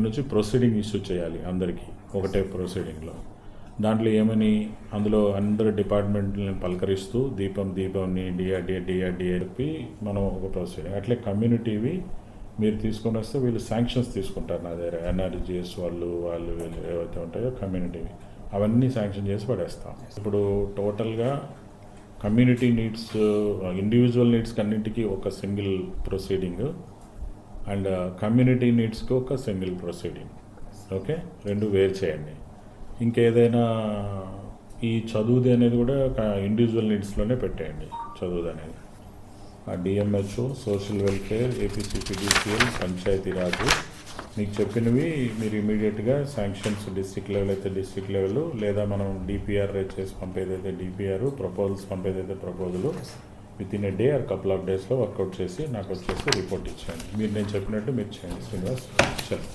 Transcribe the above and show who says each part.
Speaker 1: దగ్గర నుంచి proceeding issue చేయాలి అందరికీ ఒకటే ప్రొసీడింగ్లో దాంట్లో ఏమని అందులో అందరు డిపార్ట్మెంట్ని పలకరిస్తూ దీపం దీపంని డిఆర్డిఏ డిఆర్డిఏ చెప్పి మనం ఒక ప్రొసీడింగ్ అట్లే కమ్యూనిటీవి మీరు తీసుకొని వస్తే వీళ్ళు శాంక్షన్స్ తీసుకుంటారు నా దగ్గర. ఎన్ఆర్జిఎస్ వాళ్ళు వాళ్ళు వీళ్ళు ఏవైతే ఉంటాయో కమ్యూనిటీవి అవన్నీ శాంక్షన్ చేసి పడేస్తాం. ఇప్పుడు టోటల్గా కమ్యూనిటీ నీడ్స్ ఇండివిజువల్ నీడ్స్ అన్నింటికి ఒక single proceeding and uh, community నీడ్స్కి ఒక సింగిల్ ప్రొసీడింగ్ ఓకే రెండు వేరు చేయండి. ఇంకేదైనా ఈ చదువుది అనేది కూడా ఇండివిజువల్ నీడ్స్లోనే పెట్టేయండి చదువుది అనేది. ఆ DMHO social welfare APCPDCL Panchayati Raj మీకు చెప్పినవి మీరు ఇమీడియట్గా శాంక్షన్స్ డిస్ట్రిక్ట్ లెవెల్ అయితే డిస్ట్రిక్ట్ లెవెల్ లేదా మనం డిపిఆర్ చేసి పంపేదైతే DPR proposals పంపేదైతే proposal within a day or couple of డేస్లో వర్కౌట్ చేసి నాకు వచ్చేసి రిపోర్ట్ ఇచ్చేయండి. మీరు నేను చెప్పినట్టు మీరు చేయండి. శ్రీనివాస్ చలో.